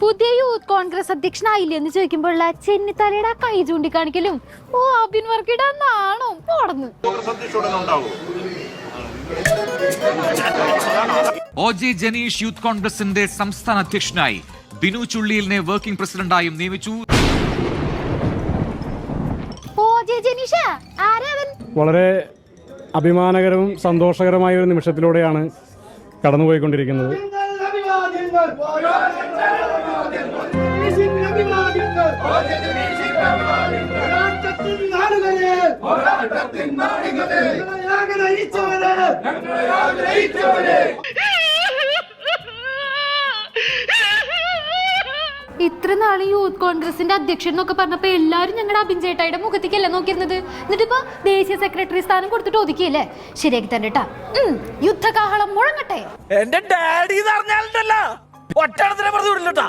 പുതിയ യൂത്ത് കോൺഗ്രസ് അധ്യക്ഷനായില്ലേ എന്ന് ചോദിക്കുമ്പോഴുള്ള ചെന്നിത്തലയുടെ ആ കൈ ചൂണ്ടിക്കാണിക്കലും. ഓ അബിൻ വർക്കിയുടെ നാണോ? പോടന്ന്. ഒ ജെ ജനീഷ് യൂത്ത് കോൺഗ്രസിന്റെ സംസ്ഥാന അധ്യക്ഷനായി ബിനു ചുള്ളിയിലിനെ വർക്കിംഗ് പ്രസിഡന്റായും നിയമിച്ചു. ഓ ജെ ജനീഷ ആരാവൻ വളരെ അഭിമാനകരവും സന്തോഷകരമായ ഒരു നിമിഷത്തിലൂടെയാണ് കടന്നുപോയിക്കൊണ്ടിരിക്കുന്നത്. ഇത്ര നാളും യൂത്ത് കോൺഗ്രസിന്റെ അധ്യക്ഷൻ എന്നൊക്കെ പറഞ്ഞപ്പോ എല്ലാരും ഞങ്ങളുടെ അബിൻ ചേട്ടായിയുടെ മുഖത്തേക്കല്ലേ നോക്കിയിരുന്നത്? എന്നിട്ടിപ്പോ ദേശീയ സെക്രട്ടറി സ്ഥാനം കൊടുത്തിട്ട് ഒതുക്കിയല്ലേ? ശരിയാക്കി തന്നെ. യുദ്ധകാഹളം മുഴങ്ങട്ടെ. എന്റെ ഡാഡി ഒറ്റടത്തിനെ പറഞ്ഞു വിടില്ലട്ടാ.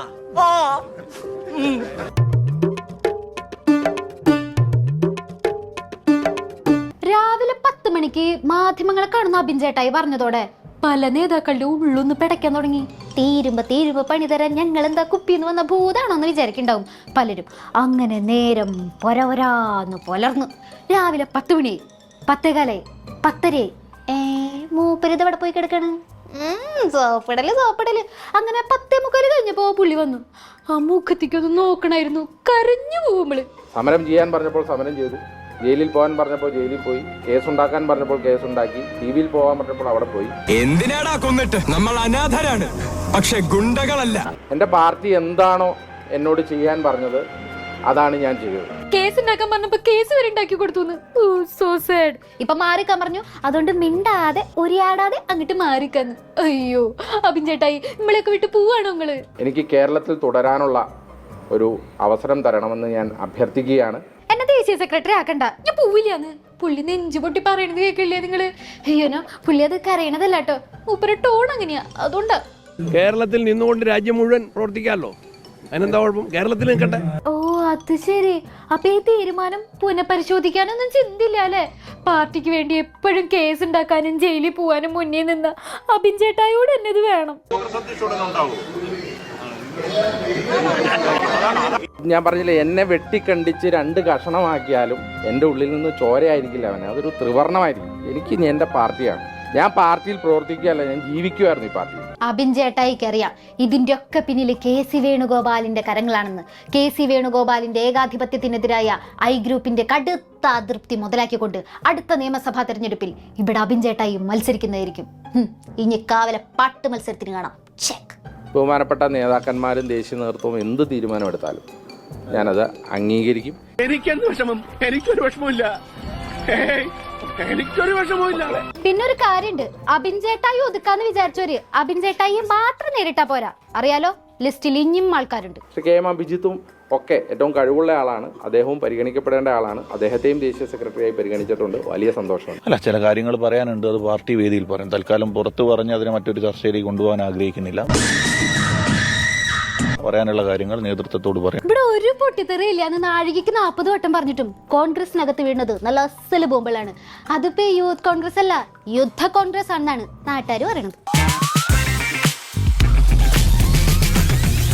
രാവിലെ പത്ത് മണിക്ക് മാധ്യമങ്ങളെ കാണുന്ന അബിൻ ചേട്ടായി പറഞ്ഞതോടെ പല നേതാക്കളുടെ ഉള്ളൊന്ന് പിടയ്ക്കാൻ തുടങ്ങി. തീരുമ്പോ തീരുമ്പോ പണി തരാൻ ഞങ്ങൾ എന്താ കുപ്പിന്ന് വന്ന ഭൂതാണോ എന്ന് വിചാരിക്കണ്ടാവും. പലരും അങ്ങനെ നേരം പൊരവരാന്ന് പുലർന്നു. രാവിലെ പത്ത് മണി പത്തേകാലേ പത്തരേ. ഏ മൂപ്പരിത് അവിടെ പോയി കിടക്കാണ്? ഉം, സോപ്പിടൽ സോപ്പിടൽ. അങ്ങനെ പത്തേ മുക്കാൽ കഴിഞ്ഞപ്പോ പുള്ളി വന്നു. ആ മൂക്കത്തേക്കൊന്ന് നോക്കണായിരുന്നു. കരഞ്ഞു പോകുമ്പൾ സമരം ചെയ്യാൻ പറഞ്ഞപ്പോൾ സമരം ചെയ്തു. ജയിലിൽ പോകാൻ പറഞ്ഞപ്പോൾ ജയിലിൽ പോയി. കേസ് ഉണ്ടാക്കാൻ പറഞ്ഞപ്പോൾ കേസുണ്ടാക്കി. ടി വിയിൽ പോകാൻ പറഞ്ഞപ്പോൾ അവിടെ പോയി. എന്തിനാടാ കൊന്നിട്ട്? നമ്മൾ അനാഥരാണ്. പക്ഷെ ഗുണ്ടകളല്ല. എന്റെ പാർട്ടി എന്താണോ എന്നോട് ചെയ്യാൻ പറഞ്ഞത് അതാണ് ഞാൻ ചെയ്തത്. കേസ് ഉണ്ടാക്കാൻ പറഞ്ഞപ്പോ കേസ് വരെ ഉണ്ടാക്കി കൊടുത്തു സോ സാഡ് ഇപ്പൊ മാറിക്കാൻ പറഞ്ഞു. അതുകൊണ്ട് മിണ്ടാതെ ഒരിയാടാതെ അങ്ങോട്ട് മാറിക്കാന്ന്. അയ്യോ അബിൻ ചേട്ടായി നമ്മളെയൊക്കെ വിട്ട് പോവാണോ നിങ്ങൾ എനിക്ക് കേരളത്തിൽ തുടരാനുള്ള ഒരു അവസരം തരണമെന്ന് ഞാൻ അഭ്യർത്ഥിക്കുകയാണ്. ദേശീയ സെക്രട്ടറി ആക്കണ്ട. ഞാൻ പോവില്ലാന്ന്. പുള്ളി നെഞ്ചു പൊട്ടി പറയണത് കേൾക്കില്ലേ നിങ്ങൾ? അയ്യോനോ പുള്ളി അത് കരയണതല്ല കേട്ടോ. മൂപ്പര ടോൺ അങ്ങനെയാ. അതുകൊണ്ട്. കേരളത്തിൽ നിന്നുകൊണ്ട് രാജ്യം മുഴുവൻ പ്രവർത്തിക്കാമല്ലോ? അതിനെന്താ കുഴപ്പം? കേരളത്തിൽ നിൽക്കട്ടെ. ഓ അത് ശരി. അപ്പൊ ഈ തീരുമാനം പുനഃപരിശോധിക്കാനൊന്നും ചിന്തില്ല അല്ലെ? പാർട്ടിക്ക് വേണ്ടി എപ്പോഴും കേസ് ഉണ്ടാക്കാനും ജയിലിൽ പോവാനും മുന്നേ നിന്ന അബിൻ ചേട്ടായോട് എന്നെ ഇത് വേണം. ഞാൻ പറഞ്ഞില്ലേ എന്നെ വെട്ടിക്കണ്ടിച്ച് രണ്ട് കഷണമാക്കിയാലും എന്റെ ഉള്ളിൽ നിന്ന് ചോരയായിരിക്കില്ല അവനെ. അതൊരു ത്രിവർണമായിരിക്കും. എനിക്ക് എന്റെ പാർട്ടിയാണ്. ഞാൻ പാർട്ടിയിൽ പ്രവർത്തിക്കുകയല്ല ഞാൻ ജീവിക്കുമായിരുന്നു ഈ പാർട്ടി അബിൻ ചേട്ടായിക്ക് അറിയാം ഇതിന്റെ ഒക്കെ പിന്നിൽ കെ സി വേണുഗോപാലിന്റെ കരങ്ങളാണെന്ന്. കെ സി വേണുഗോപാലിന്റെ ഏകാധിപത്യത്തിനെതിരായ ഐ ഗ്രൂപ്പിന്റെ കടുത്ത അതൃപ്തി മുതലാക്കിക്കൊണ്ട് അടുത്ത നിയമസഭാ തെരഞ്ഞെടുപ്പിൽ ഇവിടെ അബിൻ ചേട്ടായി മത്സരിക്കുന്നതായിരിക്കും. ഇനി കാവലെ പാട്ട് മത്സരത്തിന് കാണാം. ചെക്ക് ബഹുമാനപ്പെട്ട നേതാക്കന്മാരും ദേശീയ നേതൃത്വവും എന്ത് തീരുമാനമെടുത്താലും ഞാനത് അംഗീകരിക്കും. എനിക്കെന്ത് വിഷമം? എനിക്കൊരു വിഷമമില്ല എനിക്കൊരു വിഷമമില്ല പിന്നെ ഒരു കാര്യണ്ട്. അബിൻ ചേട്ടായി ഒതുക്കാന്ന് വിചാരിച്ചോര് അബിൻ ചേട്ടായി മാത്രം നേരിട്ടാ പോരാ. അറിയാലോ? ലിസ്റ്റിൽ ഇനിയും ആൾക്കാരുണ്ട്. പക്ഷെ കെ എം അഭിജിത്തും ഒക്കെ ഏറ്റവും കഴിവുള്ള ആളാണ്. അദ്ദേഹവും പരിഗണിക്കപ്പെടേണ്ട ആളാണ്. അദ്ദേഹത്തെയും ദേശീയ സെക്രട്ടറിയായി പരിഗണിച്ചിട്ടുണ്ട്. വലിയ സന്തോഷമാണ്. അല്ല ചില കാര്യങ്ങൾ പറയാനുണ്ട്. അത് പാർട്ടി വേദിയിൽ പറയും. തൽക്കാലം പുറത്ത് പറഞ്ഞ് അതിനെ മറ്റൊരു ചർച്ചയിലേക്ക് കൊണ്ടുപോകാൻ ആഗ്രഹിക്കുന്നില്ല. പറയാനുള്ള കാര്യങ്ങൾ നേതൃത്വത്തോട് പറയാം. ഇവിടെ ഒരു പൊട്ടിത്തെറിയില്ല. എന്ന് നാഴികക്ക് നാൽപ്പത് വട്ടം പറഞ്ഞിട്ടും കോൺഗ്രസിനകത്ത് വീണത് നല്ല അസൽ ബോംബുകളാണ്. അതിപ്പോ യൂത്ത് കോൺഗ്രസ് അല്ല യുദ്ധ കോൺഗ്രസ് ആണെന്നാണ് നാട്ടുകാർ പറയണത്.